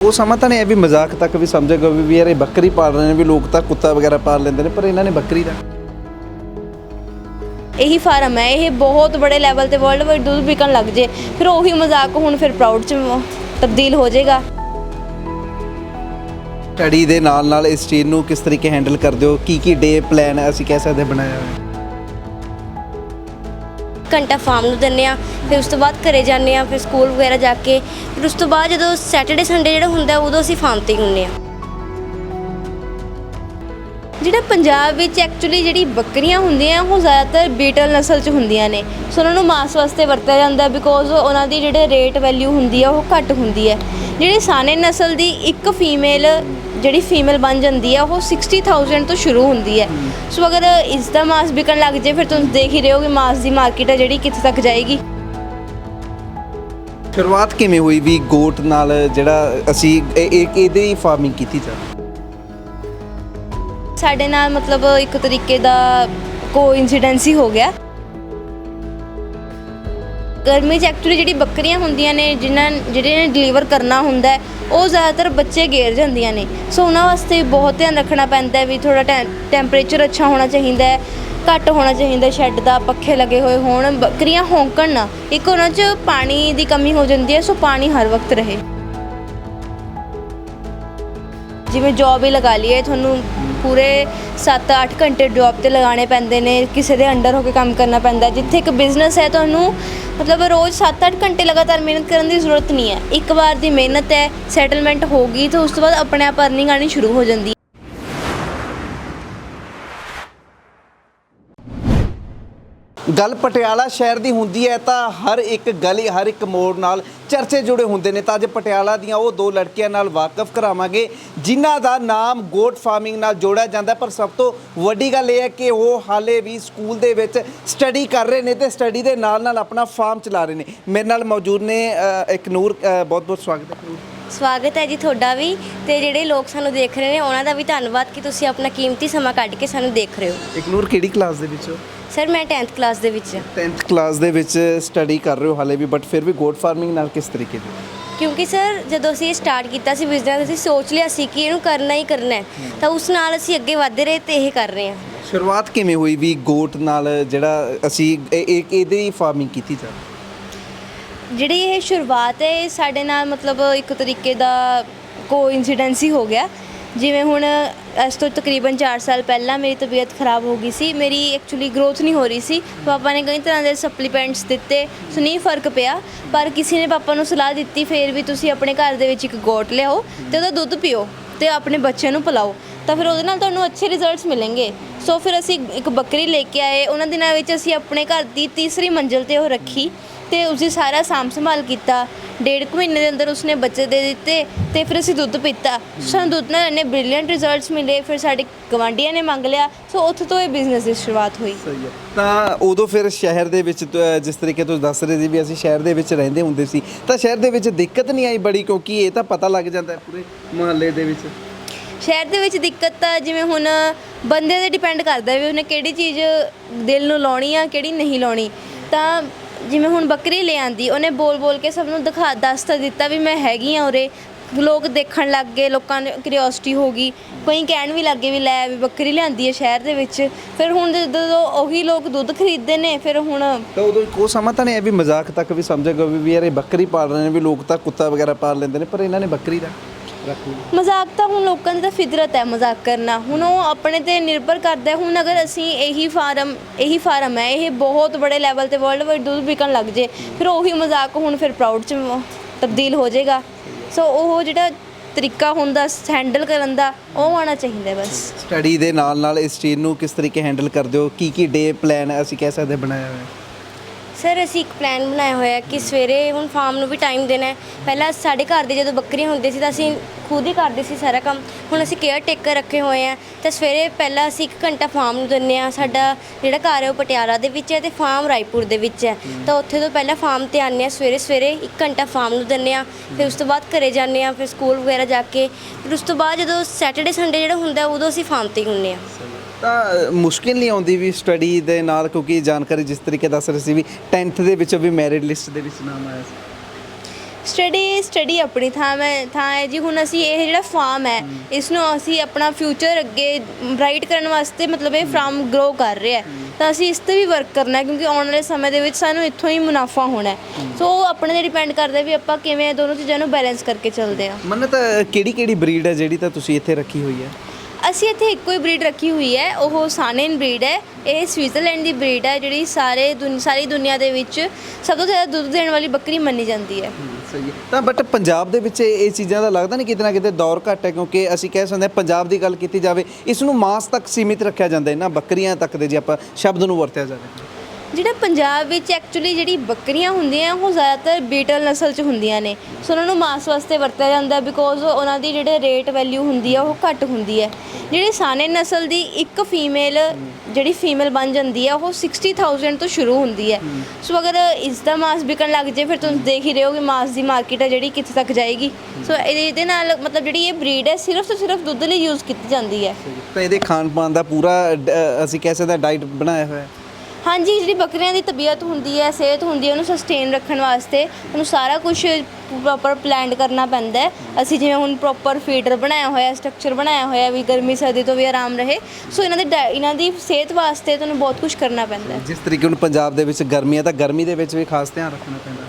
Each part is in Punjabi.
ਉਹ ਸਮਾਂ ਤਾਂ ਨਹੀਂ ਇਹ ਵੀ ਮਜ਼ਾਕ ਤੱਕ ਵੀ ਸਮਝੇਗਾ ਵੀ ਵੀ ਯਾਰ ਇਹ ਬੱਕਰੀ ਪਾਲ ਰਹੇ ਨੇ ਵੀ ਲੋਕ ਤਾਂ ਕੁੱਤਾ ਵਗੈਰਾ ਪਾਲ ਲੈਂਦੇ ਨੇ ਪਰ ਇਹਨਾਂ ਨੇ ਬੱਕਰੀ ਦਾ ਇਹੀ ਫਾਰਮ ਹੈ ਇਹ ਬਹੁਤ ਬੜੇ ਲੈਵਲ ਤੇ ਵਰਲਡ ਵਾਈਡ ਦੁੱਧ ਵਿਕਣ ਲੱਗ ਜੇ। ਫਿਰ ਉਹੀ ਮਜ਼ਾਕ ਹੁਣ ਫਿਰ ਪ੍ਰਾਊਡ ਚ ਤਬਦੀਲ ਹੋ ਜਾਏਗਾ। ਸਟੱਡੀ ਦੇ ਨਾਲ ਨਾਲ ਇਸ ਚੀਜ਼ ਨੂੰ ਕਿਸ ਤਰੀਕੇ ਹੈਂਡਲ ਕਰਦੇ ਹੋ? ਕੀ ਕੀ ਡੇ ਪਲਾਨ ਅਸੀਂ ਕਹਿ ਸਕਦੇ ਬਣਾਇਆ ਹੋਇਆ। ਘੰਟਾ ਫਾਰਮ ਨੂੰ ਦਿੰਨੇ ਆ ਫਿਰ ਉਸ ਤੋਂ ਬਾਅਦ ਘਰੇ ਜਾਂਦੇ ਆ ਫਿਰ ਸਕੂਲ ਵਗੈਰਾ ਜਾ ਕੇ, ਫਿਰ ਉਸ ਤੋਂ ਬਾਅਦ ਜਦੋਂ ਸੈਟਰਡੇ ਸੰਡੇ ਜਿਹੜਾ ਹੁੰਦਾ ਉਦੋਂ ਅਸੀਂ ਫਾਰਮ ਤੇ ਹੀ ਹੁੰਨੇ ਆ ਜਿਹੜਾ ਪੰਜਾਬ ਵਿੱਚ ਐਕਚੁਅਲੀ ਜਿਹੜੀ ਬੱਕਰੀਆਂ ਹੁੰਦੀਆਂ, ਉਹ ਜ਼ਿਆਦਾਤਰ ਬੀਟਲ ਨਸਲ 'ਚ ਹੁੰਦੀਆਂ ਨੇ। ਸੋ ਉਹਨਾਂ ਨੂੰ ਮਾਸ ਵਾਸਤੇ ਵਰਤਿਆ ਜਾਂਦਾ ਬਿਕੋਜ਼ ਉਹਨਾਂ ਦੀ ਜਿਹੜੇ ਰੇਟ ਵੈਲਿਊ ਹੁੰਦੀ ਆ ਉਹ ਘੱਟ ਹੁੰਦੀ ਹੈ। ਜਿਹੜੀ ਸਾਨੇ ਨਸਲ ਦੀ ਇੱਕ ਫੀਮੇਲ ਜਿਹੜੀ ਫੀਮੇਲ ਬਣ ਜਾਂਦੀ ਹੈ ਉਹ 60000 ਤੋਂ ਸ਼ੁਰੂ ਹੁੰਦੀ ਹੈ। ਸੋ ਅਗਰ ਇਸ ਦਾ ਮਾਸ ਵਿਕਣ ਲੱਗ ਜੇ ਫਿਰ ਤੁਸੀਂ ਦੇਖ ਹੀ ਰਹੇ ਹੋ ਕਿ ਮਾਸ ਦੀ ਮਾਰਕੀਟ ਹੈ ਜਿਹੜੀ ਕਿੱਥੇ ਤੱਕ ਜਾਏਗੀ। ਸ਼ੁਰੂਆਤ ਕਿਵੇਂ ਹੋਈ ਵੀ ਗੋਟ ਨਾਲ ਜਿਹੜਾ ਅਸੀਂ ਇਹ ਇਹ- ਇਹਦੀ ਫਾਰਮਿੰਗ ਕੀਤੀ ਜਾ ਸਾਡੇ ਨਾਲ ਮਤਲਬ ਇੱਕ ਤਰੀਕੇ ਦਾ ਕੋਇਨਸੀਡੈਂਸ ਹੀ ਹੋ ਗਿਆ। ਗਰਮੀ 'ਚ ਐਕਚੁਅਲੀ ਜਿਹੜੀ ਬੱਕਰੀਆਂ ਹੁੰਦੀਆਂ ਨੇ ਜਿਨ੍ਹਾਂ ਜਿਹੜੇ ਨੇ ਡਿਲੀਵਰ ਕਰਨਾ ਹੁੰਦਾ ਹੈ, ਉਹ ਜ਼ਿਆਦਾਤਰ ਬੱਚੇ ਗੇਰ ਜਾਂਦੀਆਂ ਨੇ। ਸੋ ਉਹਨਾਂ ਵਾਸਤੇ ਬਹੁਤ ਧਿਆਨ ਰੱਖਣਾ ਪੈਂਦਾ ਹੈ ਵੀ ਥੋੜਾ ਟੈਂਪਰੇਚਰ ਅੱਛਾ ਹੋਣਾ ਚਾਹੀਦਾ ਹੈ ਘੱਟ ਹੋਣਾ ਚਾਹੀਦਾ ਸ਼ੈੱਡ ਦਾ ਪੱਖੇ ਲੱਗੇ ਹੋਏ ਹੋਣ ਬੱਕਰੀਆਂ ਹੌਂਕਣ ਨਾ। ਇੱਕ ਉਹਨਾਂ 'ਚ ਪਾਣੀ ਦੀ ਕਮੀ ਹੋ ਜਾਂਦੀ ਹੈ ਸੋ ਪਾਣੀ ਹਰ ਵਕਤ ਰਹੇ। ਜਿਵੇਂ ਜੌਬ ਹੀ ਲਗਾ ਲਈਏ, ਤੁਹਾਨੂੰ ਪੂਰੇ 7-8 ਘੰਟੇ ਜੌਬ ਤੇ ਲਗਾਉਣੇ ਪੈਂਦੇ ਨੇ, ਕਿਸੇ ਦੇ ਅੰਡਰ ਹੋ ਕੇ ਕੰਮ ਕਰਨਾ ਪੈਂਦਾ ਜਿੱਥੇ ਇੱਕ ਬਿਜ਼ਨਸ ਹੈ, ਤੁਹਾਨੂੰ ਮਤਲਬ ਰੋਜ਼ 7-8 ਘੰਟੇ ਲਗਾਤਾਰ ਮਿਹਨਤ ਕਰਨ ਦੀ ਜ਼ਰੂਰਤ ਨਹੀਂ ਹੈ। ਇੱਕ ਵਾਰ ਦੀ ਮਿਹਨਤ ਹੈ ਸੈਟਲਮੈਂਟ ਹੋ ਗਈ, ਤਾਂ ਉਸ ਤੋਂ ਬਾਅਦ ਆਪਣੇ ਆਪ ਅਰਨਿੰਗ ਆਣੀ ਸ਼ੁਰੂ ਹੋ ਜਾਂਦੀ ਗੱਲ ਪਟਿਆਲਾ ਸ਼ਹਿਰ ਦੀ ਹੁੰਦੀ ਹੈ ਤਾਂ ਹਰ ਇੱਕ ਗਲੀ ਹਰ ਇੱਕ ਮੋੜ ਨਾਲ ਚਰਚੇ ਜੁੜੇ ਹੁੰਦੇ ਨੇ ਤਾਂ ਅੱਜ ਪਟਿਆਲਾ ਦੀਆਂ ਉਹ ਦੋ ਲੜਕੀਆਂ ਨਾਲ ਵਾਕਿਫ ਕਰਾਵਾਂਗੇ ਜਿਨ੍ਹਾਂ ਦਾ ਨਾਮ ਗੋਟ ਫਾਰਮਿੰਗ ਨਾਲ ਜੋੜਿਆ ਜਾਂਦਾ। ਪਰ ਸਭ ਤੋਂ ਵੱਡੀ ਗੱਲ ਇਹ ਹੈ ਕਿ ਉਹ ਹਾਲੇ ਵੀ ਸਕੂਲ ਦੇ ਵਿੱਚ ਸਟੱਡੀ ਕਰ ਰਹੇ ਨੇ ਤੇ ਸਟੱਡੀ ਦੇ ਨਾਲ ਨਾਲ ਆਪਣਾ ਫਾਰਮ ਚਲਾ ਰਹੇ ਨੇ। ਮੇਰੇ ਨਾਲ ਮੌਜੂਦ ਨੇ ਇੱਕ ਨੂਰ ਬਹੁਤ ਬਹੁਤ ਸਵਾਗਤ ਹੈ ਨੂਰ। ਸਵਾਗਤ ਹੈ ਜੀ ਤੁਹਾਡਾ ਵੀ ਤੇ ਜਿਹੜੇ ਲੋਕ ਸਾਨੂੰ ਦੇਖ ਰਹੇ ਨੇ ਉਹਨਾਂ ਦਾ ਵੀ ਧੰਨਵਾਦ ਕਿ ਤੁਸੀਂ ਆਪਣਾ ਕੀਮਤੀ ਸਮਾਂ ਕੱਢ ਕੇ ਸਾਨੂੰ ਦੇਖ ਰਹੇ ਹੋ। ਇੱਕ ਨੂਰ ਕਿਹੜੀ ਕਲਾਸ ਦੇ ਵਿੱਚ ਹੋ? ਸਰ ਮੈਂ 10th ਕਲਾਸ ਦੇ ਵਿੱਚ ਹਾਂ। 10th ਕਲਾਸ ਦੇ ਵਿੱਚ ਸਟੱਡੀ ਕਰ ਰਹੇ ਹੋ ਹਾਲੇ ਵੀ ਬਟ ਫਿਰ ਵੀ ਗੋਟ ਫਾਰਮਿੰਗ ਨਾਲ ਕਿਸ ਤਰੀਕੇ ਦੀ? ਕਿਉਂਕਿ ਸਰ ਜਦੋਂ ਅਸੀਂ ਇਹ ਸਟਾਰਟ ਕੀਤਾ ਸੀ ਬਿਜ਼ਨਸ ਅਸੀਂ ਸੋਚ ਲਿਆ ਸੀ ਕਿ ਇਹਨੂੰ ਕਰਨਾ ਹੀ ਕਰਨਾ ਹੈ। ਤਾਂ ਉਸ ਨਾਲ ਅਸੀਂ ਅੱਗੇ ਵਧਦੇ ਰਹੇ ਤੇ ਇਹ ਕਰ ਰਹੇ ਹਾਂ। ਸ਼ੁਰੂਆਤ ਕਿਵੇਂ ਹੋਈ ਵੀ ਗੋਟ ਨਾਲ ਜਿਹੜਾ ਅਸੀਂ ਇਹ ਇਹ- ਇਹਦੀ ਫਾਰਮਿੰਗ ਕੀਤੀ ਜਾ ਜਿਹੜੀ ਇਹ ਸ਼ੁਰੂਆਤ ਹੈ ਇਹ ਸਾਡੇ ਨਾਲ ਮਤਲਬ ਇੱਕ ਤਰੀਕੇ ਦਾ ਕੋਇਨਸੀਡੈਂਸ ਹੀ ਹੋ ਗਿਆ। ਜਿਵੇਂ ਹੁਣ ਇਸ ਤੋਂ ਤਕਰੀਬਨ 4 ਸਾਲ ਪਹਿਲਾਂ ਮੇਰੀ ਤਬੀਅਤ ਖਰਾਬ ਹੋ ਗਈ ਸੀ। ਮੇਰੀ ਐਕਚੁਅਲੀ ਗਰੋਥ ਨਹੀਂ ਹੋ ਰਹੀ ਸੀ। ਪਾਪਾ ਨੇ ਕਈ ਤਰ੍ਹਾਂ ਦੇ ਸਪਲੀਮੈਂਟਸ ਦਿੱਤੇ, ਸੋ ਨਹੀਂ ਫ਼ਰਕ ਪਿਆ। ਪਰ ਕਿਸੇ ਨੇ ਪਾਪਾ ਨੂੰ ਸਲਾਹ ਦਿੱਤੀ, ਫੇਰ ਵੀ ਤੁਸੀਂ ਆਪਣੇ ਘਰ ਦੇ ਵਿੱਚ ਇੱਕ ਗੋਟ ਲਿਆਓ ਤੇ ਉਹਦਾ ਦੁੱਧ ਪੀਓ ਤੇ ਆਪਣੇ ਬੱਚਿਆਂ ਨੂੰ ਪਿਲਾਓ। ਤਾਂ ਫਿਰ ਉਹਦੇ ਨਾਲ ਤੁਹਾਨੂੰ ਅੱਛੇ ਰਿਜ਼ਲਟਸ ਮਿਲਣਗੇ। ਸੋ ਫਿਰ ਅਸੀਂ ਇੱਕ ਬੱਕਰੀ ਲੈ ਕੇ ਆਏ। ਉਹਨਾਂ ਦਿਨਾਂ ਵਿੱਚ ਅਸੀਂ ਆਪਣੇ ਘਰ ਦੀ ਤੀਸਰੀ ਮੰਜ਼ਿਲ ਤੇ ਉਹ ਰੱਖੀ ਤੇ ਉਸੇ ਸਾਰਾ ਸਾਂਭ ਸੰਭਾਲ ਕੀਤਾ। ਡੇਢ ਕੁ ਮਹੀਨੇ ਦੇ ਅੰਦਰ ਉਸਨੇ ਬੱਚੇ ਦੇ ਦਿੱਤੇ ਤੇ ਫਿਰ ਅਸੀਂ ਦੁੱਧ ਪੀਤਾ। ਸਾਨੂੰ ਦੁੱਧ ਨਾਲ ਇੰਨੇ ਬ੍ਰਿਲੀਅੰਟ ਰਿਜ਼ਲਟਸ ਮਿਲੇ। ਫਿਰ ਸਾਡੇ ਗਵਾਂਢੀਆਂ ਨੇ ਮੰਗ ਲਿਆ। ਸੋ ਉੱਥੋਂ ਤੋਂ ਇਹ ਬਿਜ਼ਨਸ ਦੀ ਸ਼ੁਰੂਆਤ ਹੋਈ। ਸਹੀ ਹੈ। ਤਾਂ ਉਦੋਂ ਫਿਰ ਸ਼ਹਿਰ ਦੇ ਵਿੱਚ ਤ- ਜਿਸ ਤਰੀਕੇ ਤੁਸੀਂ ਦੱਸ ਰਹੇ ਸੀ ਵੀ ਅਸੀਂ ਸ਼ਹਿਰ ਦੇ ਵਿੱਚ ਰਹਿੰਦੇ ਹੁੰਦੇ ਸੀ, ਤਾਂ ਸ਼ਹਿਰ ਦੇ ਵਿੱਚ ਦਿੱਕਤ ਨਹੀਂ ਆਈ ਬੜੀ? ਕਿਉਂਕਿ ਇਹ ਤਾਂ ਪਤਾ ਲੱਗ ਜਾਂਦਾ ਹੈ ਪੂਰੇ ਮੁਹੱਲੇ ਦੇ ਵਿੱਚ। ਸ਼ਹਿਰ ਦੇ ਵਿੱਚ ਦਿੱਕਤ ਤਾਂ ਜਿਵੇਂ ਹੁਣ ਬੰਦੇ ਤੇ ਡਿਪੈਂਡ ਕਰਦਾ ਵੀ ਉਹਨੇ ਕਿਹੜੀ ਚੀਜ਼ ਦਿਲ ਨੂੰ ਲਾਉਣੀ ਆ, ਕਿਹੜੀ ਨਹੀਂ ਲਾਉਣੀ। ਤਾਂ ਜਿਵੇਂ ਹੁਣ ਬੱਕਰੀ ਲੈ ਆਂਦੀ, ਉਹਨੇ ਬੋਲ ਬੋਲ ਕੇ ਸਭ ਨੂੰ ਦਿਖਾ, ਦੱਸ ਤਾਂ ਦਿੱਤਾ ਵੀ ਮੈਂ ਹੈਗੀ ਆ ਉਰੇ। ਲੋਕ ਦੇਖਣ ਲੱਗ ਗਏ, ਲੋਕਾਂ ਨੂੰ ਕਿਉਰਿਓਸਿਟੀ ਹੋ ਗਈ। ਕਈ ਕਹਿਣ ਵੀ ਲੱਗੇ ਵੀ ਲੈ ਵੀ ਬੱਕਰੀ ਲਿਆਂਦੀ ਹੈ ਸ਼ਹਿਰ ਦੇ ਵਿੱਚ। ਫਿਰ ਹੁਣ ਜਦੋਂ ਉਹੀ ਲੋਕ ਦੁੱਧ ਖਰੀਦਦੇ ਨੇ, ਫਿਰ ਹੁਣ ਤਾਂ ਉਦੋਂ ਕੋ ਸਮਾਂ ਤਾਂ ਨਹੀਂ ਇਹ ਵੀ ਮਜ਼ਾਕ ਤੱਕ ਵੀ ਸਮਝੇਗਾ ਵੀ ਯਾਰ ਇਹ ਬੱਕਰੀ ਪਾਲ ਰਹੇ ਨੇ, ਵੀ ਲੋਕ ਤਾਂ ਕੁੱਤਾ ਵਗੈਰਾ ਪਾਲ ਲੈਂਦੇ ਨੇ, ਪਰ ਇਹਨਾਂ ਨੇ ਬੱਕਰੀ ਦਾ ਮਜ਼ਾਕ ਤਾਂ ਹੁਣ ਲੋਕਾਂ ਦੀ ਤਾਂ ਫਿਦਰਤ ਹੈ ਮਜ਼ਾਕ ਕਰਨਾ। ਹੁਣ ਉਹ ਆਪਣੇ ਤੇ ਨਿਰਭਰ ਕਰਦਾ ਹੈ। ਹੁਣ ਅਗਰ ਅਸੀਂ ਇਹੀ ਫਾਰਮ ਇਹੀ ਫਾਰਮ ਹੈ ਇਹ ਬਹੁਤ ਬੜੇ ਲੈਵਲ ਤੇ ਵਰਲਡ ਵਾਈਡ ਦੁੱਧ ਵਿਕਣ ਲੱਗ ਜੇ ਫਿਰ ਉਹੀ ਮਜ਼ਾਕ ਹੁਣ ਫਿਰ ਪ੍ਰਾਊਡ ਚ ਤਬਦੀਲ ਹੋ ਜਾਏਗਾ। ਸੋ ਉਹ ਜਿਹੜਾ ਤਰੀਕਾ ਹੁੰਦਾ ਹੈਂਡਲ ਕਰਨ ਦਾ ਉਹ ਆਉਣਾ ਚਾਹੀਦਾ ਹੈ ਬਸ। ਸਟੱਡੀ ਦੇ ਨਾਲ ਨਾਲ ਇਸ ਚੀਜ਼ ਨੂੰ ਕਿਸ ਤਰੀਕੇ ਹੈਂਡਲ ਕਰਦੇ ਹੋ? ਕੀ ਕੀ ਡੇ ਪਲਾਨ ਅਸੀਂ ਕਹਿ ਸਕਦੇ ਬਣਾਇਆ ਹੋਇਆ। ਹੈ ਸਰ ਅਸੀਂ ਇੱਕ ਪਲਾਨ ਬਣਾਇਆ ਹੋਇਆ ਕਿ ਸਵੇਰੇ ਹੁਣ ਫਾਰਮ ਨੂੰ ਵੀ ਟਾਈਮ ਦੇਣਾ ਹੈ। ਪਹਿਲਾਂ ਸਾਡੇ ਘਰ ਦੇ ਜਦੋਂ ਬੱਕਰੀਆਂ ਹੁੰਦੀਆਂ ਸੀ ਤਾਂ ਅਸੀਂ ਖੁਦ ਹੀ ਕਰਦੇ ਸੀ ਸਾਰਾ ਕੰਮ। ਹੁਣ ਅਸੀਂ ਕੇਅਰ ਟੇਕਰ ਰੱਖੇ ਹੋਏ ਆ। ਤਾਂ ਸਵੇਰੇ ਪਹਿਲਾਂ ਅਸੀਂ 1 ਘੰਟਾ ਫਾਰਮ ਨੂੰ ਦਿੰਨੇ ਆ ਸਾਡਾ ਜਿਹੜਾ ਘਰ ਹੈ ਉਹ ਪਟਿਆਲਾ ਦੇ ਵਿੱਚ ਹੈ ਤੇ ਫਾਰਮ ਰਾਏਪੁਰ ਦੇ ਵਿੱਚ ਹੈ। ਤਾਂ ਉੱਥੇ ਤੋਂ ਪਹਿਲਾਂ ਫਾਰਮ ਤੇ ਆਉਂਦੇ ਆ ਸਵੇਰੇ ਸਵੇਰੇ 1 ਘੰਟਾ ਫਾਰਮ ਨੂੰ ਦਿੰਨੇ ਆ ਫਿਰ ਉਸ ਤੋਂ ਬਾਅਦ ਘਰੇ ਜਾਂਦੇ ਆ ਫਿਰ ਸਕੂਲ ਵਗੈਰਾ ਜਾ ਕੇ। ਫਿਰ ਉਸ ਤੋਂ ਬਾਅਦ ਜਦੋਂ ਸੈਟਰਡੇ ਸੰਡੇ ਜਿਹੜਾ ਹੁੰਦਾ ਉਦੋਂ ਅਸੀਂ ਫਾਰਮ ਤੇ ਹੀ ਹੁੰਨੇ ਆ ਤਾਂ ਮੁਸ਼ਕਿਲ ਨਹੀਂ ਆਉਂਦੀ ਵੀ ਸਟੱਡੀ ਦੇ ਨਾਲ ਕਿਉਂਕਿ ਜਾਣਕਾਰੀ ਜਿਸ ਤਰੀਕੇ ਦੱਸ ਰਹੇ ਸੀ ਵੀ 10th ਦੇ ਵਿੱਚੋਂ ਵੀ ਮੈਰਿਟ ਲਿਸਟ ਦੇ ਵਿੱਚ ਨਾਮ ਆਇਆ ਸੀ। ਸਟੱਡੀ ਸਟੱਡੀ ਆਪਣੀ ਥਾਂ ਮੈਂ ਥਾਂ ਹੈ ਜੀ। ਹੁਣ ਅਸੀਂ ਇਹ ਜਿਹੜਾ ਫਾਰਮ ਹੈ ਇਸ ਨੂੰ ਅਸੀਂ ਆਪਣਾ ਫਿਊਚਰ ਅੱਗੇ ਬ੍ਰਾਈਟ ਕਰਨ ਵਾਸਤੇ ਮਤਲਬ ਇਹ ਫਾਰਮ ਗਰੋ ਕਰ ਰਿਹਾ ਹੈ। ਤਾਂ ਅਸੀਂ ਇਸ ਤੇ ਵੀ ਵਰਕ ਕਰਨਾ ਹੈ ਕਿਉਂਕਿ ਆਉਣ ਵਾਲੇ ਸਮੇਂ ਦੇ ਵਿੱਚ ਸਾਨੂੰ ਇੱਥੋਂ ਹੀ ਮੁਨਾਫਾ ਹੋਣਾ ਸੋ ਉਹ ਆਪਣੇ ਤੇ ਡਿਪੈਂਡ ਕਰਦਾ ਵੀ ਆਪਾਂ ਕਿਵੇਂ ਦੋਨੋਂ ਚੀਜ਼ਾਂ ਨੂੰ ਬੈਲੈਂਸ ਕਰਕੇ ਚੱਲਦੇ ਹਾਂ। ਮੰਨਤ ਕਿਹੜੀ ਕਿਹੜੀ ਬਰੀਡ ਹੈ ਜਿਹੜੀ ਤਾਂ ਤੁਸੀਂ ਇੱਥੇ ਰੱਖੀ ਹੋਈ ਹੈ? ਅਸੀਂ ਇੱਥੇ ਇੱਕੋ ਹੀ ਬਰੀਡ ਰੱਖੀ ਹੋਈ ਹੈ, ਉਹ ਸਾਨੇਨ ਬਰੀਡ ਹੈ, ਇਹ ਸਵਿਟਜ਼ਰਲੈਂਡ ਦੀ ਬਰੀਡ ਹੈ, ਜਿਹੜੀ ਸਾਰੇ ਦੁਨ- ਸਾਰੀ ਦੁਨੀਆ ਦੇ ਵਿੱਚ ਸਭ ਤੋਂ ਜ਼ਿਆਦਾ ਦੁੱਧ ਦੇਣ ਵਾਲੀ ਬੱਕਰੀ ਮੰਨੀ ਜਾਂਦੀ ਹੈ। ਸਹੀ ਹੈ। ਤਾਂ ਬਟ ਪੰਜਾਬ ਦੇ ਵਿੱਚ ਇਹ ਇਹ ਚੀਜ਼ਾਂ ਦਾ ਲੱਗਦਾ ਨਹੀਂ ਕਿਤੇ ਨਾ ਕਿਤੇ ਦੌਰ ਘੱਟ ਹੈ, ਕਿਉਂਕਿ ਅਸੀਂ ਕਹਿ ਸਕਦੇ ਹਾਂ ਪੰਜਾਬ ਦੀ ਗੱਲ ਕੀਤੀ ਜਾਵੇ, ਇਸ ਨੂੰ ਮਾਸ ਤੱਕ ਸੀਮਿਤ ਰੱਖਿਆ ਜਾਂਦਾ ਹੈ ਨਾ ਬੱਕਰੀਆਂ ਤੱਕ ਦੇ ਜੇ ਆਪਾਂ ਸ਼ਬਦ ਨੂੰ ਵਰਤਿਆ ਜਾਵੇ। ਜਿਹੜਾ ਪੰਜਾਬ ਵਿੱਚ ਐਕਚੁਅਲੀ ਜਿਹੜੀ ਬੱਕਰੀਆਂ ਹੁੰਦੀਆਂ, ਉਹ ਜ਼ਿਆਦਾਤਰ ਬੀਟਲ ਨਸਲ 'ਚ ਹੁੰਦੀਆਂ ਨੇ। ਸੋ ਉਹਨਾਂ ਨੂੰ ਮਾਸ ਵਾਸਤੇ ਵਰਤਿਆ ਜਾਂਦਾ ਬਿਕੋਜ਼ ਉਹਨਾਂ ਦੀ ਜਿਹੜੇ ਰੇਟ ਵੈਲਿਊ ਹੁੰਦੀ ਆ, ਉਹ ਘੱਟ ਹੁੰਦੀ ਹੈ। ਜਿਹੜੀ ਸਾਨੇ ਨਸਲ ਦੀ ਇੱਕ ਫੀਮੇਲ ਜਿਹੜੀ ਫੀਮੇਲ ਬਣ ਜਾਂਦੀ ਹੈ ਉਹ 60000 ਤੋਂ ਸ਼ੁਰੂ ਹੁੰਦੀ ਹੈ। ਸੋ ਅਗਰ ਇਸ ਦਾ ਮਾਸ ਵਿਕਣ ਲੱਗ ਜੇ ਫਿਰ ਤੁਸੀਂ ਦੇਖ ਹੀ ਰਹੇ ਹੋ ਕਿ ਮਾਸ ਦੀ ਮਾਰਕੀਟ ਹੈ ਜਿਹੜੀ ਕਿੱਥੇ ਤੱਕ ਜਾਏਗੀ। ਸੋ ਇਹਦੇ ਇਹਦੇ ਨਾਲ ਮਤਲਬ ਜਿਹੜੀ ਇਹ ਬਰੀਡ ਹੈ, ਸਿਰਫ ਤੇ ਸਿਰਫ ਦੁੱਧ ਲਈ ਯੂਜ਼ ਕੀਤੀ ਜਾਂਦੀ ਹੈ। ਤਾਂ ਇਹਦੇ ਖਾਣ ਪਾਣ ਦਾ ਪੂਰਾ ਡ- ਅਸੀਂ ਕਹਿ ਸਕਦੇ ਹਾਂ ਡਾਈਟ ਬਣਾਇਆ ਹੋਇਆ ਹੈ। ਹਾਂਜੀ, ਜਿਹੜੀ ਬੱਕਰੀਆਂ ਦੀ ਤਬੀਅਤ ਹੁੰਦੀ ਹੈ, ਸਿਹਤ ਹੁੰਦੀ ਹੈ, ਉਹਨੂੰ ਸਸਟੇਨ ਰੱਖਣ ਵਾਸਤੇ ਉਹਨੂੰ ਸਾਰਾ ਕੁਝ ਪ੍ਰੋਪਰ ਪਲਾਨਡ ਕਰਨਾ ਪੈਂਦਾ ਹੈ। ਅਸੀਂ ਜਿਵੇਂ ਹੁਣ ਪ੍ਰੋਪਰ ਫੀਡਰ ਬਣਾਇਆ ਹੋਇਆ ਸਟਰਕਚਰ ਬਣਾਇਆ ਹੋਇਆ ਵੀ ਗਰਮੀ ਸਰਦੀ ਤੋਂ ਵੀ ਆਰਾਮ ਰਹੇ, ਸੋ ਇਹਨਾਂ ਦੇ ਡਾਇ- ਇਹਨਾਂ ਦੀ ਸਿਹਤ ਵਾਸਤੇ ਤੁਹਾਨੂੰ ਬਹੁਤ ਕੁਝ ਕਰਨਾ ਪੈਂਦਾ ਹੈ। ਜਿਸ ਤਰੀਕੇ ਹੁਣ ਪੰਜਾਬ ਦੇ ਵਿੱਚ ਗਰਮੀ ਹੈ, ਤਾਂ ਗਰਮੀ ਦੇ ਵਿੱਚ ਵੀ ਖਾਸ ਧਿਆਨ ਰੱਖਣਾ ਪੈਂਦਾ।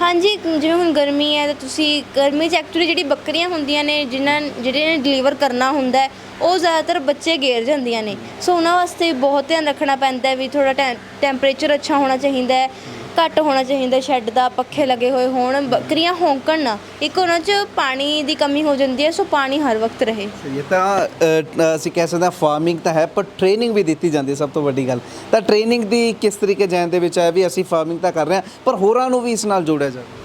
ਹਾਂਜੀ, ਜਿਵੇਂ ਹੁਣ ਗਰਮੀ ਹੈ, ਤਾਂ ਤੁਸੀਂ ਗਰਮੀ 'ਚ ਐਕਚੁਅਲੀ ਜਿਹੜੀ ਬੱਕਰੀਆਂ ਹੁੰਦੀਆਂ ਨੇ, ਜਿਨ੍ਹਾਂ, ਜਿਹੜੇ ਡਿਲੀਵਰ ਕਰਨਾ ਹੁੰਦਾ ਹੈ, ਉਹ ਜ਼ਿਆਦਾਤਰ ਬੱਚੇ ਗੇਰ ਜਾਂਦੀਆਂ ਨੇ। ਸੋ ਉਹਨਾਂ ਵਾਸਤੇ ਬਹੁਤ ਧਿਆਨ ਰੱਖਣਾ ਪੈਂਦਾ ਵੀ ਥੋੜ੍ਹਾ ਥੋੜਾ ਟੈਂਪਰੇਚਰ ਅੱਛਾ ਹੋਣਾ ਚਾਹੀਦਾ ਹੈ। ਘੱਟ ਹੋਣਾ ਚਾਹੀਦਾ, ਸ਼ੈੱਡ ਦਾ, ਪੱਖੇ ਲੱਗੇ ਹੋਏ ਹੋਣ ਬੱਕਰੀਆਂ ਹੋਂਕਣ ਨਾ। ਇੱਕ ਉਹਨਾਂ 'ਚ ਪਾਣੀ ਦੀ ਕਮੀ ਹੋ ਜਾਂਦੀ ਹੈ, ਸੋ ਪਾਣੀ ਹਰ ਵਕਤ ਰਹੇ। ਸਹੀ ਹੈ, ਤਾਂ ਅਸੀਂ ਕਹਿ ਸਕਦੇ ਹਾਂ ਫਾਰਮਿੰਗ ਤਾਂ ਹੈ, ਪਰ ਟ੍ਰੇਨਿੰਗ ਵੀ ਦਿੱਤੀ ਜਾਂਦੀ ਹੈ ਸਭ ਤੋਂ ਵੱਡੀ ਗੱਲ। ਤਾਂ ਟ੍ਰੇਨਿੰਗ ਦੀ ਕਿਸ ਤਰੀਕੇ ਜੈਨ ਦੇ ਵਿੱਚ ਆਇਆ ਵੀ ਅਸੀਂ ਫਾਰਮਿੰਗ ਤਾਂ ਕਰ ਰਹੇ ਹਾਂ, ਪਰ ਹੋਰਾਂ ਨੂੰ ਵੀ ਇਸ ਨਾਲ ਜੋੜਿਆ ਜਾਵੇ।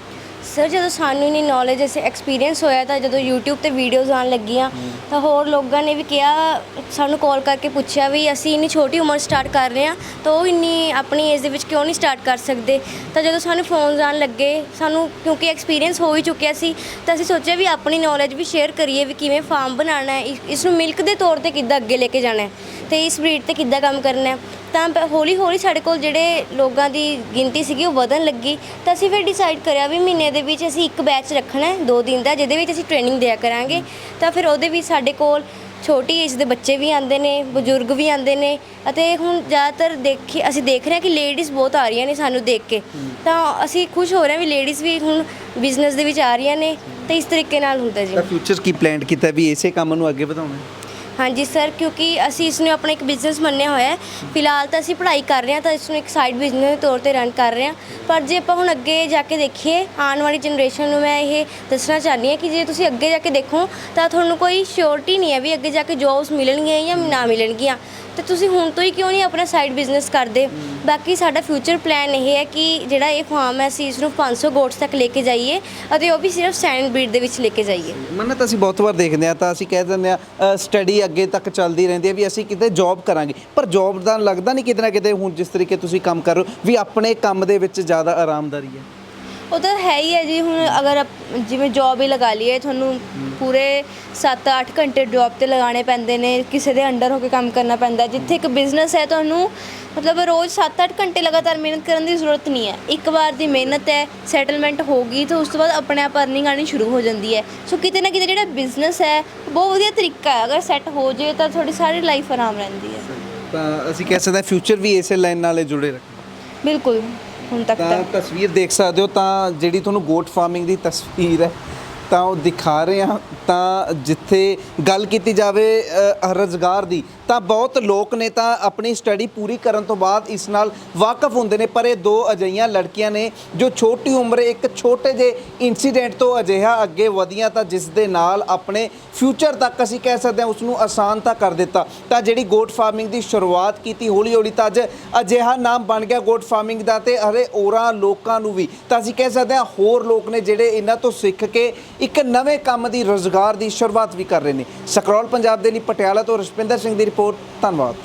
ਸਰ ਜਦੋਂ ਸਾਨੂੰ ਨਹੀਂ ਨੌਲੇਜ ਅਸੀਂ ਐਕਸਪੀਰੀਅੰਸ ਹੋਇਆ ਤਾਂ ਜਦੋਂ YouTube ਤੇ ਵੀਡੀਓਜ਼ ਆਉਣ ਲੱਗੀਆਂ, ਤਾਂ ਹੋਰ ਲੋਕਾਂ ਨੇ ਵੀ ਕਿਹਾ, ਸਾਨੂੰ ਕਾਲ ਕਰਕੇ ਪੁੱਛਿਆ ਵੀ ਅਸੀਂ ਇੰਨੀ ਛੋਟੀ ਉਮਰ ਸਟਾਰਟ ਕਰ ਰਹੇ ਹਾਂ, ਤਾਂ ਉਹ ਇੰਨੀ ਆਪਣੀ ਏਜ ਦੇ ਵਿੱਚ ਕਿਉਂ ਨਹੀਂ ਸਟਾਰਟ ਕਰ ਸਕਦੇ? ਤਾਂ ਜਦੋਂ ਸਾਨੂੰ ਫੋਨਸ ਆਉਣ ਲੱਗੇ, ਸਾਨੂੰ ਕਿਉਂਕਿ ਐਕਸਪੀਰੀਅੰਸ ਹੋ ਹੀ ਚੁੱਕਿਆ ਸੀ, ਤਾਂ ਅਸੀਂ ਸੋਚਿਆ ਵੀ ਆਪਣੀ ਨੌਲੇਜ ਵੀ ਸ਼ੇਅਰ ਕਰੀਏ ਵੀ ਕਿਵੇਂ ਫਾਰਮ ਬਣਾਉਣਾ ਹੈ, ਇਸ- ਇਸ ਨੂੰ ਮਿਲਕ ਦੇ ਤੌਰ ਤੇ ਕਿੱਦਾਂ ਅੱਗੇ ਲੈ ਕੇ ਜਾਣਾ ਹੈ, ਤੇ ਇਸ ਬਰੀਡ ਤੇ ਕਿੱਦਾਂ ਕੰਮ ਕਰਨਾ ਹੈ। ਤਾਂ ਪ- ਹੌਲੀ ਹੌਲੀ ਸਾਡੇ ਕੋਲ ਜਿਹੜੇ ਲੋਕਾਂ ਦੀ ਗਿਣਤੀ ਸੀਗੀ ਉਹ ਵਧਣ ਲੱਗੀ। ਤਾਂ ਅਸੀਂ ਫਿਰ ਡਿਸਾਈਡ ਕਰਿਆ ਵੀ ਮਹੀਨੇ ਦੇ ਵਿੱਚ ਅਸੀਂ ਇੱਕ ਬੈਚ ਰੱਖਣਾ ਹੈ 2 ਦਿਨ ਦਾ, ਜਿਹਦੇ ਵਿੱਚ ਅਸੀਂ ਟ੍ਰੇਨਿੰਗ ਦਿਆ ਕਰਾਂਗੇ। ਤਾਂ ਫਿਰ ਉਹਦੇ ਵਿੱਚ ਸਾਡੇ ਕੋਲ ਛੋਟੀ ਏਜ ਦੇ ਬੱਚੇ ਵੀ ਆਉਂਦੇ ਨੇ, ਬਜ਼ੁਰਗ ਵੀ ਆਉਂਦੇ ਨੇ। ਅਤੇ ਹੁਣ ਜ਼ਿਆਦਾਤਰ ਦੇਖੀ, ਅਸੀਂ ਦੇਖ ਰਹੇ ਹਾਂ ਕਿ ਲੇਡੀਜ਼ ਬਹੁਤ ਆ ਰਹੀਆਂ ਨੇ ਸਾਨੂੰ ਦੇਖ ਕੇ। ਤਾਂ ਅਸੀਂ ਖੁਸ਼ ਹੋ ਰਹੇ ਹਾਂ ਵੀ ਲੇਡੀਜ਼ ਵੀ ਹੁਣ ਬਿਜ਼ਨਸ ਦੇ ਵਿੱਚ ਆ ਰਹੀਆਂ ਨੇ। ਤੇ ਇਸ ਤਰੀਕੇ ਨਾਲ ਹੁੰਦਾ ਜੀ। ਤਾਂ ਫਿਊਚਰ ਕੀ ਪਲਾਨ ਕੀਤਾ ਵੀ ਇਸੇ ਕੰਮ ਨੂੰ ਅੱਗੇ ਵਧਾਉਣਾ ਹਾਂਜੀ, ਸਰ, ਕਿਉਂਕਿ ਅਸੀਂ ਇਸ ਨੂੰ ਆਪਣਾ ਇੱਕ ਬਿਜ਼ਨਸ ਮੰਨਿਆ ਹੋਇਆ ਹੈ। ਫਿਲਹਾਲ ਤਾਂ ਅਸੀਂ ਪੜ੍ਹਾਈ ਕਰ ਰਹੇ ਹਾਂ, ਤਾਂ ਇਸ ਨੂੰ ਇੱਕ ਸਾਈਡ ਬਿਜ਼ਨਸ ਦੇ ਤੌਰ ਤੇ ਰਨ ਕਰ ਰਹੇ ਹਾਂ। ਪਰ ਜੇ ਆਪਾਂ ਹੁਣ ਅੱਗੇ ਜਾ ਕੇ ਦੇਖੀਏ, ਆਉਣ ਵਾਲੀ ਜਨਰੇਸ਼ਨ ਨੂੰ ਮੈਂ ਇਹ ਦੱਸਣਾ ਚਾਹੁੰਦੀ ਹਾਂ ਕਿ ਜੇ ਤੁਸੀਂ ਅੱਗੇ ਜਾ ਕੇ ਦੇਖੋ, ਤਾਂ ਤੁਹਾਨੂੰ ਕੋਈ ਸ਼ੋਰਟੀ ਨਹੀਂ ਹੈ ਵੀ ਅੱਗੇ ਜਾ ਕੇ ਜੌਬਸ ਮਿਲਣਗੀਆਂ ਜਾਂ ਨਾ ਮਿਲਣਗੀਆਂ। ਤੇ ਤੁਸੀਂ ਹੁਣ ਤੋਂ ਹੀ ਕਿਉਂ ਨਹੀਂ ਆਪਣਾ ਸਾਈਡ ਬਿਜ਼ਨਸ ਕਰਦੇ? ਬਾਕੀ ਸਾਡਾ ਫਿਊਚਰ ਪਲਾਨ ਇਹ ਹੈ ਕਿ ਜਿਹੜਾ ਇਹ ਫਾਰਮ ਹੈ, ਅਸੀਂ ਇਸ ਨੂੰ 500 ਗੋਟਸ ਤੱਕ ਲੈ ਕੇ ਜਾਈਏ ਅਤੇ ਉਹ ਵੀ ਸਿਰਫ ਸੈਂਡ ਬਰੀਡ ਦੇ ਵਿੱਚ ਲੈ ਕੇ ਜਾਈਏ। ਮੰਨਤ, ਅਸੀਂ ਬਹੁਤ ਵਾਰ ਦੇਖਦੇ ਹਾਂ, ਤਾਂ ਅਸੀਂ ਕਹਿ ਦਿੰਦੇ ਆ ਸਟੱਡੀ ਅੱਗੇ ਤੱਕ ਚੱਲਦੀ ਰਹਿੰਦੀ ਹੈ ਵੀ ਅਸੀਂ ਕਿਤੇ ਜੌਬ ਕਰਾਂਗੇ। ਪਰ ਜੌਬ ਦਾ ਲੱਗਦਾ ਨਹੀਂ ਕਿਤੇ ਨਾ ਕਿਤੇ, ਹੁਣ ਜਿਸ ਤਰੀਕੇ ਤੁਸੀਂ ਕੰਮ ਕਰ ਰਹੇ ਹੋ, ਵੀ ਆਪਣੇ ਕੰਮ ਦੇ ਵਿੱਚ ਜ਼ਿਆਦਾ ਆਰਾਮਦਾਰੀ ਹੈ। ਉਹ ਤਾਂ ਹੈ ਹੀ ਹੈ ਜੀ ਹੁਣ ਅਗਰ ਆਪ- ਜਿਵੇਂ ਜੌਬ ਹੀ ਲਗਾ ਲਈਏ ਤੁਹਾਨੂੰ ਪੂਰੇ 7-8 ਘੰਟੇ ਜੌਬ ਤੇ ਲਗਾਉਣੇ ਪੈਂਦੇ ਨੇ ਕਿਸੇ ਦੇ ਅੰਡਰ ਹੋ ਕੇ ਕੰਮ ਕਰਨਾ ਪੈਂਦਾ ਹੈ। ਜਿੱਥੇ ਇੱਕ ਬਿਜ਼ਨਸ ਹੈ ਤੁਹਾਨੂੰ ਮਤਲਬ ਰੋਜ਼ 7-8 ਘੰਟੇ ਲਗਾਤਾਰ ਮਿਹਨਤ ਕਰਨ ਦੀ ਜ਼ਰੂਰਤ ਨਹੀਂ ਹੈ। ਇੱਕ ਵਾਰ ਦੀ ਮਿਹਨਤ ਹੈ ਸੈਟਲਮੈਂਟ ਹੋਗੀ ਤਾਂ ਉਸ ਤੋਂ ਬਾਅਦ ਆਪਣੇ ਆਪ ਅਰਨਿੰਗ ਆਣੀ ਸ਼ੁਰੂ ਹੋ ਜਾਂਦੀ ਹੈ। ਸੋ ਕਿਤੇ ਨਾ ਕਿਤੇ ਜਿਹੜਾ ਬਿਜ਼ਨਸ ਹੈ ਉਹ ਬਹੁਤ ਵਧੀਆ ਤਰੀਕਾ ਹੈ ਅਗਰ ਸੈੱਟ ਹੋ ਜੇ ਤਾਂ ਤੁਹਾਡੀ ਸਾਰੀ ਲਾਈਫ ਆਰਾਮ ਰਹਿੰਦੀ ਹੈ। ਤਾਂ ਅਸੀਂ ਕਹਿ ਸਕਦੇ ਹਾਂ ਫਿਊਚਰ ਵੀ ਇਸੇ ਲਾਈਨ ਨਾਲੇ ਜੁੜੇ ਰੱਖਣਾ। ਬਿਲਕੁਲ। ਹੁਣ ਤੱਕ ਤਾਂ। ਤਸਵੀਰ ਦੇਖ ਸਕਦੇ ਹੋ ਤਾਂ ਜਿਹੜੀ ਤੁਹਾਨੂੰ ਗੋਟ ਫਾਰਮਿੰਗ ਦੀ ਤਸਵੀਰ ਹੈ ਤਾਂ ਉਹ ਦਿਖਾ ਰਹੇ ਹਾਂ। ਤਾਂ ਜਿੱਥੇ ਗੱਲ ਕੀਤੀ ਜਾਵੇ ਅ, ਰੁਜ਼ਗਾਰ ਦੀ ਤਾਂ ਬਹੁਤ ਲੋਕ ਨੇ ਤਾਂ ਆਪਣੀ ਸਟੱਡੀ ਪੂਰੀ ਕਰਨ ਤੋਂ ਬਾਅਦ ਇਸ ਨਾਲ ਵਾਕਫ ਹੁੰਦੇ ਨੇ। ਪਰ ਇਹ ਦੋ ਅਜਈਆਂ ਲੜਕੀਆਂ ਨੇ ਜੋ ਛੋਟੀ ਉਮਰੇ ਇੱਕ ਛੋਟੇ ਜਿਹੇ ਇਨਸੀਡੈਂਟ ਤੋਂ ਅਜਿਹਾ ਅੱਗੇ ਵਧੀਆਂ ਤਾਂ ਜਿਸ ਦੇ ਨਾਲ ਆਪਣੇ ਫਿਊਚਰ ਤੱਕ ਅਸੀਂ ਕਹਿ ਸਕਦੇ ਹਾਂ ਉਸ ਨੂੰ ਆਸਾਨ ਤਾਂ ਕਰ ਦਿੱਤਾ। ਤਾਂ ਜਿਹੜੀ ਗੋਟ ਫਾਰਮਿੰਗ ਦੀ ਸ਼ੁਰੂਆਤ ਕੀਤੀ ਹੌਲੀ ਹੌਲੀ ਤਾਂ ਅੱਜ ਅਜਿਹਾ ਨਾਮ ਬਣ ਗਿਆ ਗੋਟ ਫਾਰਮਿੰਗ ਦਾ ਤੇ ਹਰੇ ਔਰਾਂ ਲੋਕਾਂ ਨੂੰ ਵੀ। ਤਾਂ ਅਸੀਂ ਕਹਿ ਸਕਦੇ ਹਾਂ ਹੋਰ ਲੋਕ ਨੇ ਜਿਹੜੇ ਇਹਨਾਂ ਤੋਂ ਸਿੱਖ ਕੇ ਇੱਕ ਨਵੇਂ ਕੰਮ ਦੀ ਰੋਜ਼ਗਾਰ ਦੀ ਸ਼ੁਰੂਆਤ ਵੀ ਕਰ ਰਹੇ ਨੇ। ਸਕਰੋਲ ਪੰਜਾਬ ਦੇ ਲਈ ਪਟਿਆਲਾ ਤੋਂ ਰਸ਼ਪਿੰਦਰ ਸਿੰਘ ਦੀ ਰਿਪੋਰਟ। ਧੰਨਵਾਦ।